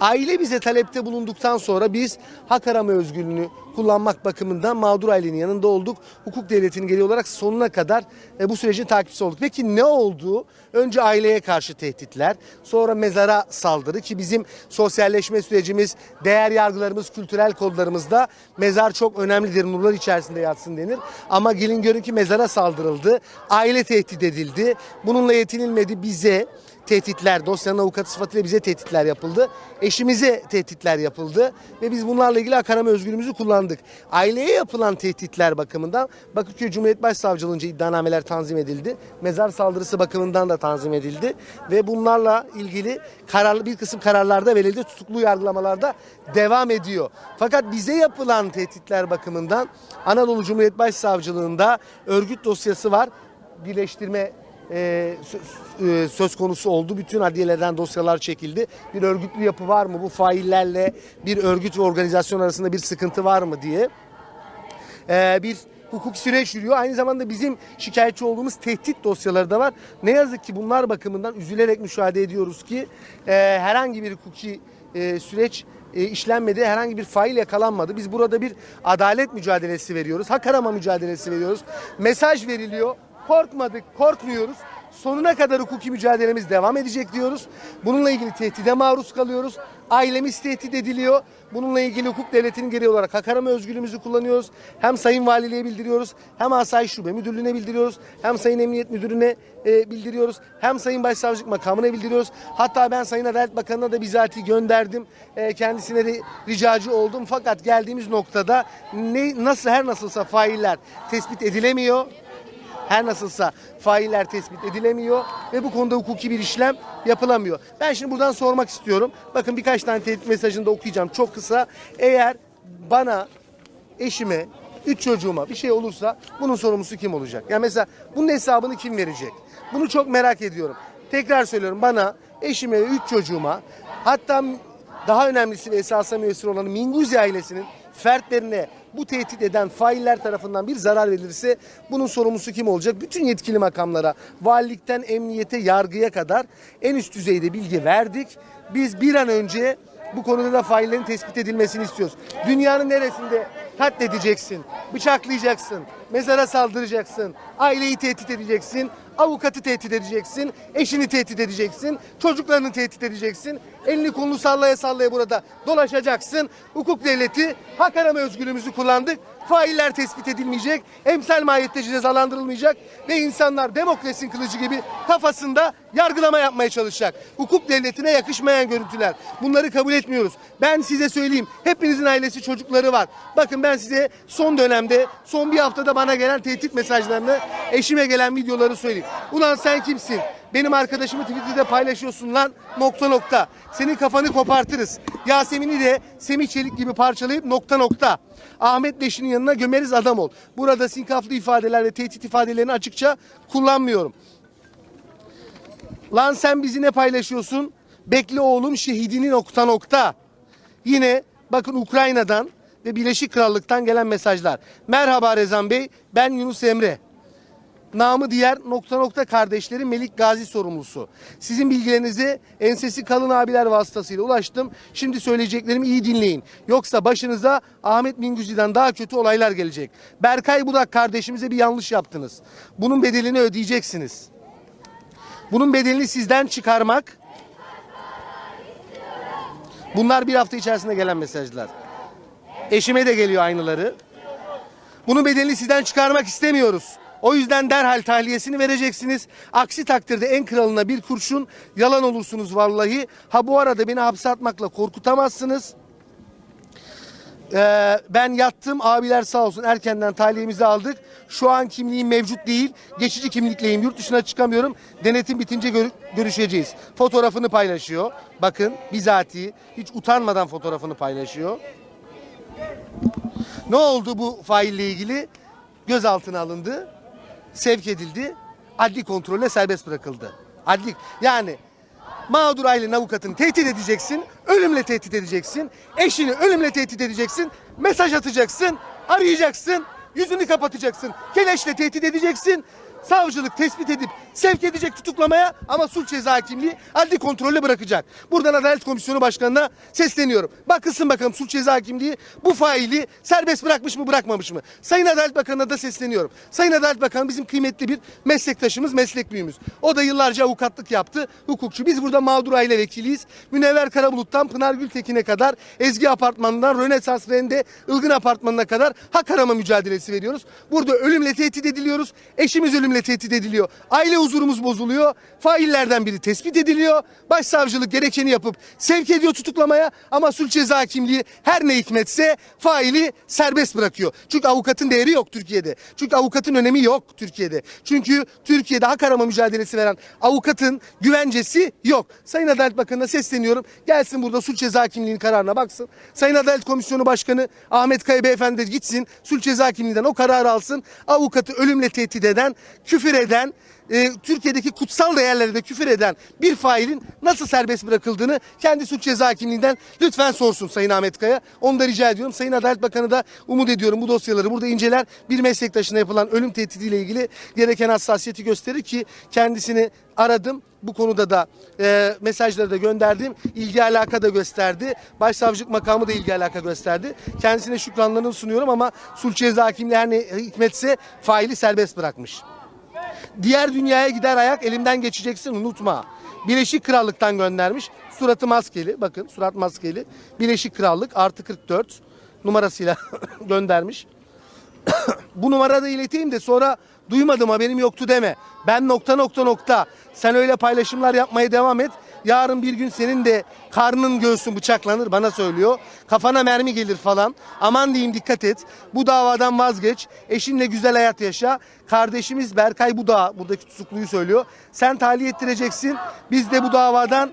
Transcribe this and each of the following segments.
Aile bize talepte bulunduktan sonra biz hak arama özgürlüğünü kullanmak bakımından mağdur ailenin yanında olduk. Hukuk devletinin gereği olarak sonuna kadar e, bu sürecin takipçisi olduk. Peki ne oldu? Önce aileye karşı tehditler, sonra mezara saldırı ki bizim sosyalleşme sürecimiz, değer yargılarımız, kültürel kodlarımızda mezar çok önemlidir, nurlar içerisinde yatsın denir. Ama gelin görün ki mezara saldırıldı, aile tehdit edildi. Bununla yetinilmedi bize tehditler, dosyanın avukatı sıfatıyla bize tehditler yapıldı. Eşimize tehditler yapıldı ve biz bunlarla ilgili hak arama özgürlüğümüzü kullandık. Aileye yapılan tehditler bakımından Bakırköy Cumhuriyet Başsavcılığınca iddianameler tanzim edildi. Mezar saldırısı bakımından da tanzim edildi ve bunlarla ilgili kararlı bir kısım kararlarda verildi. Tutuklu yargılamalarda devam ediyor. Fakat bize yapılan tehditler bakımından Anadolu Cumhuriyet Başsavcılığında örgüt dosyası var. Birleştirme e, söz, e, söz konusu oldu. Bütün adliyelerden dosyalar çekildi. Bir örgütlü yapı var mı? Bu faillerle bir örgüt ve organizasyon arasında bir sıkıntı var mı diye. E, bir hukuk süreç yürüyor. Aynı zamanda bizim şikayetçi olduğumuz tehdit dosyaları da var. Ne yazık ki bunlar bakımından üzülerek müşahede ediyoruz ki herhangi bir hukuki süreç işlenmedi. Herhangi bir fail yakalanmadı. Biz burada bir adalet mücadelesi veriyoruz. Hak arama mücadelesi veriyoruz. Mesaj veriliyor. Korkmadık, korkmuyoruz. Sonuna kadar hukuki mücadelemiz devam edecek diyoruz. Bununla ilgili tehdide maruz kalıyoruz. Ailemiz tehdit ediliyor. Bununla ilgili hukuk devletinin gereği olarak hak arama özgürlüğümüzü kullanıyoruz. Hem Sayın Valiliğe bildiriyoruz, hem Asayiş Şube Müdürlüğü'ne bildiriyoruz, hem Sayın Emniyet Müdürü'ne e, bildiriyoruz, hem Sayın Başsavcılık makamına bildiriyoruz. Hatta ben Sayın Adalet Bakanı'na da bizatihi gönderdim. E, kendisine de ricacı oldum. Fakat geldiğimiz noktada ne nasıl her nasılsa failler tespit edilemiyor her nasılsa failler tespit edilemiyor ve bu konuda hukuki bir işlem yapılamıyor. Ben şimdi buradan sormak istiyorum. Bakın birkaç tane tehdit mesajını da okuyacağım çok kısa. Eğer bana, eşime, üç çocuğuma bir şey olursa bunun sorumlusu kim olacak? Yani mesela bunun hesabını kim verecek? Bunu çok merak ediyorum. Tekrar söylüyorum bana, eşime ve üç çocuğuma hatta daha önemlisi ve esasa müessir olan Minguzi ailesinin fertlerine bu tehdit eden failler tarafından bir zarar verilirse bunun sorumlusu kim olacak? Bütün yetkili makamlara, valilikten emniyete, yargıya kadar en üst düzeyde bilgi verdik. Biz bir an önce bu konuda da faillerin tespit edilmesini istiyoruz. Dünyanın neresinde katledeceksin, bıçaklayacaksın, mezara saldıracaksın, aileyi tehdit edeceksin, avukatı tehdit edeceksin, eşini tehdit edeceksin, çocuklarını tehdit edeceksin. Elini kolunu sallaya sallaya burada dolaşacaksın. Hukuk devleti hak arama özgürlüğümüzü kullandık. Failler tespit edilmeyecek, emsal mahiyette cezalandırılmayacak ve insanlar demokrasinin kılıcı gibi kafasında yargılama yapmaya çalışacak. Hukuk devletine yakışmayan görüntüler. Bunları kabul etmiyoruz. Ben size söyleyeyim. Hepinizin ailesi çocukları var. Bakın ben size son dönemde, son bir haftada bana gelen tehdit mesajlarını, eşime gelen videoları söyleyeyim. Ulan sen kimsin? Benim arkadaşımı Twitter'da paylaşıyorsun lan nokta nokta. Senin kafanı kopartırız. Yasemin'i de Semih Çelik gibi parçalayıp nokta nokta. Ahmet Leş'in yanına gömeriz adam ol. Burada sinkaflı ifadeler ve tehdit ifadelerini açıkça kullanmıyorum. Lan sen bizi ne paylaşıyorsun? Bekle oğlum şehidini nokta nokta. Yine bakın Ukrayna'dan ve Birleşik Krallık'tan gelen mesajlar. Merhaba Rezan Bey ben Yunus Emre. Namı diğer nokta nokta kardeşleri Melik Gazi sorumlusu. Sizin bilgilerinize ensesi kalın abiler vasıtasıyla ulaştım. Şimdi söyleyeceklerimi iyi dinleyin. Yoksa başınıza Ahmet Mingüzi'den daha kötü olaylar gelecek. Berkay Budak kardeşimize bir yanlış yaptınız. Bunun bedelini ödeyeceksiniz. Bunun bedelini sizden çıkarmak. Bunlar bir hafta içerisinde gelen mesajlar. Eşime de geliyor aynıları. Bunun bedelini sizden çıkarmak istemiyoruz. O yüzden derhal tahliyesini vereceksiniz. Aksi takdirde en kralına bir kurşun yalan olursunuz vallahi. Ha bu arada beni hapse atmakla korkutamazsınız. Ee, ben yattım abiler sağ olsun erkenden tahliyemizi aldık. Şu an kimliğim mevcut değil. Geçici kimlikleyim. Yurt dışına çıkamıyorum. Denetim bitince gör- görüşeceğiz. Fotoğrafını paylaşıyor. Bakın bizatihi hiç utanmadan fotoğrafını paylaşıyor. Ne oldu bu faille ilgili? Gözaltına alındı, sevk edildi, adli kontrolle serbest bırakıldı. Adli yani mağdur ailenin avukatını tehdit edeceksin, ölümle tehdit edeceksin, eşini ölümle tehdit edeceksin, mesaj atacaksın, arayacaksın, yüzünü kapatacaksın, keleşle tehdit edeceksin. Savcılık tespit edip sevk edecek tutuklamaya ama suç ceza hakimliği adli kontrolle bırakacak. Buradan Adalet Komisyonu Başkanı'na sesleniyorum. Bakılsın bakalım suç ceza hakimliği bu faili serbest bırakmış mı bırakmamış mı? Sayın Adalet Bakanı'na da sesleniyorum. Sayın Adalet Bakanı bizim kıymetli bir meslektaşımız, meslek büyüğümüz. O da yıllarca avukatlık yaptı, hukukçu. Biz burada mağdur aile vekiliyiz. Münevver Karabulut'tan Pınar Gültekin'e kadar, Ezgi Apartmanı'ndan Rönesans Rende, Ilgın Apartmanı'na kadar hak arama mücadelesi veriyoruz. Burada ölümle tehdit ediliyoruz. Eşimiz ölümle tehdit ediliyor. Aile huzurumuz bozuluyor. Faillerden biri tespit ediliyor. Başsavcılık gerekeni yapıp sevk ediyor tutuklamaya ama suç ceza hakimliği her ne hikmetse faili serbest bırakıyor. Çünkü avukatın değeri yok Türkiye'de. Çünkü avukatın önemi yok Türkiye'de. Çünkü Türkiye'de hak arama mücadelesi veren avukatın güvencesi yok. Sayın Adalet Bakanı'na sesleniyorum. Gelsin burada suç ceza hakimliğinin kararına baksın. Sayın Adalet Komisyonu Başkanı Ahmet Kaya Beyefendi gitsin. Suç ceza hakimliğinden o kararı alsın. Avukatı ölümle tehdit eden, küfür eden, e, Türkiye'deki kutsal değerlere de küfür eden bir failin nasıl serbest bırakıldığını kendi suç ceza hakimliğinden lütfen sorsun Sayın Ahmet Kaya. Onu da rica ediyorum. Sayın Adalet Bakanı da umut ediyorum bu dosyaları burada inceler. Bir meslektaşına yapılan ölüm tehdidiyle ilgili gereken hassasiyeti gösterir ki kendisini aradım. Bu konuda da e, mesajları da gönderdim. İlgi alaka da gösterdi. Başsavcılık makamı da ilgi alaka gösterdi. Kendisine şükranlarını sunuyorum ama suç ceza hakimliği her ne hikmetse faili serbest bırakmış. Diğer dünyaya gider ayak elimden geçeceksin unutma. Birleşik Krallık'tan göndermiş. Suratı maskeli. Bakın surat maskeli. Birleşik Krallık artı 44 numarasıyla göndermiş. Bu numarada da ileteyim de sonra duymadım haberim yoktu deme. Ben nokta nokta nokta. Sen öyle paylaşımlar yapmaya devam et. Yarın bir gün senin de karnın göğsün bıçaklanır bana söylüyor. Kafana mermi gelir falan. Aman diyeyim dikkat et. Bu davadan vazgeç. Eşinle güzel hayat yaşa. Kardeşimiz Berkay bu da buradaki tutukluyu söylüyor. Sen tahliye ettireceksin. Biz de bu davadan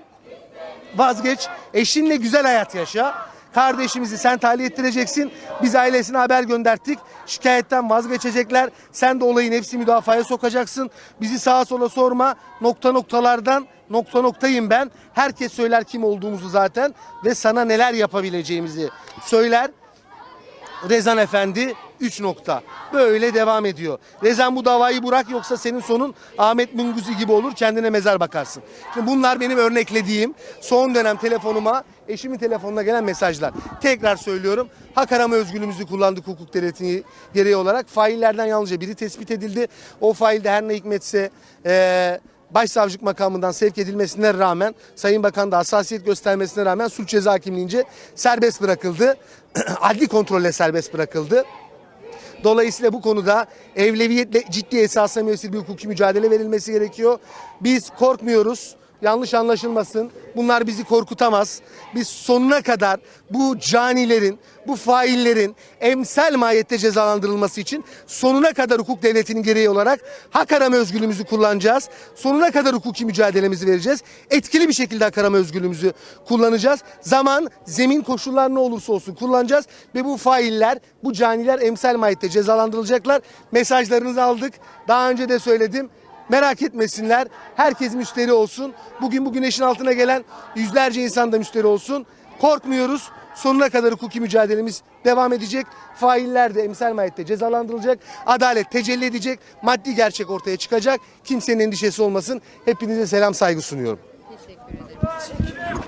vazgeç. Eşinle güzel hayat yaşa. Kardeşimizi sen tahliye ettireceksin. Biz ailesine haber gönderttik. Şikayetten vazgeçecekler. Sen de olayı nefsi müdafaya sokacaksın. Bizi sağa sola sorma. Nokta noktalardan nokta noktayım ben. Herkes söyler kim olduğumuzu zaten ve sana neler yapabileceğimizi söyler. Rezan Efendi 3 nokta. Böyle devam ediyor. Rezan bu davayı bırak yoksa senin sonun Ahmet Münguzi gibi olur kendine mezar bakarsın. Şimdi bunlar benim örneklediğim son dönem telefonuma eşimin telefonuna gelen mesajlar. Tekrar söylüyorum hak arama özgürlüğümüzü kullandık hukuk devletini gereği olarak. Faillerden yalnızca biri tespit edildi. O failde her ne hikmetse eee Başsavcılık makamından sevk edilmesine rağmen Sayın Bakan da hassasiyet göstermesine rağmen suç ceza hakimliğince serbest bırakıldı. Adli kontrolle serbest bırakıldı. Dolayısıyla bu konuda evleviyetle ciddi esasla bir hukuki mücadele verilmesi gerekiyor. Biz korkmuyoruz. Yanlış anlaşılmasın. Bunlar bizi korkutamaz. Biz sonuna kadar bu canilerin, bu faillerin emsal mahiyette cezalandırılması için sonuna kadar hukuk devletinin gereği olarak hak arama özgürlüğümüzü kullanacağız. Sonuna kadar hukuki mücadelemizi vereceğiz. Etkili bir şekilde hak arama özgürlüğümüzü kullanacağız. Zaman, zemin koşullar ne olursa olsun kullanacağız ve bu failler, bu caniler emsal mahiyette cezalandırılacaklar. Mesajlarınızı aldık. Daha önce de söyledim. Merak etmesinler. Herkes müşteri olsun. Bugün bu güneşin altına gelen yüzlerce insan da müşteri olsun. Korkmuyoruz. Sonuna kadar hukuki mücadelemiz devam edecek. Failler de emsal mahiyette cezalandırılacak. Adalet tecelli edecek. Maddi gerçek ortaya çıkacak. Kimsenin endişesi olmasın. Hepinize selam saygı sunuyorum. Teşekkür ederim.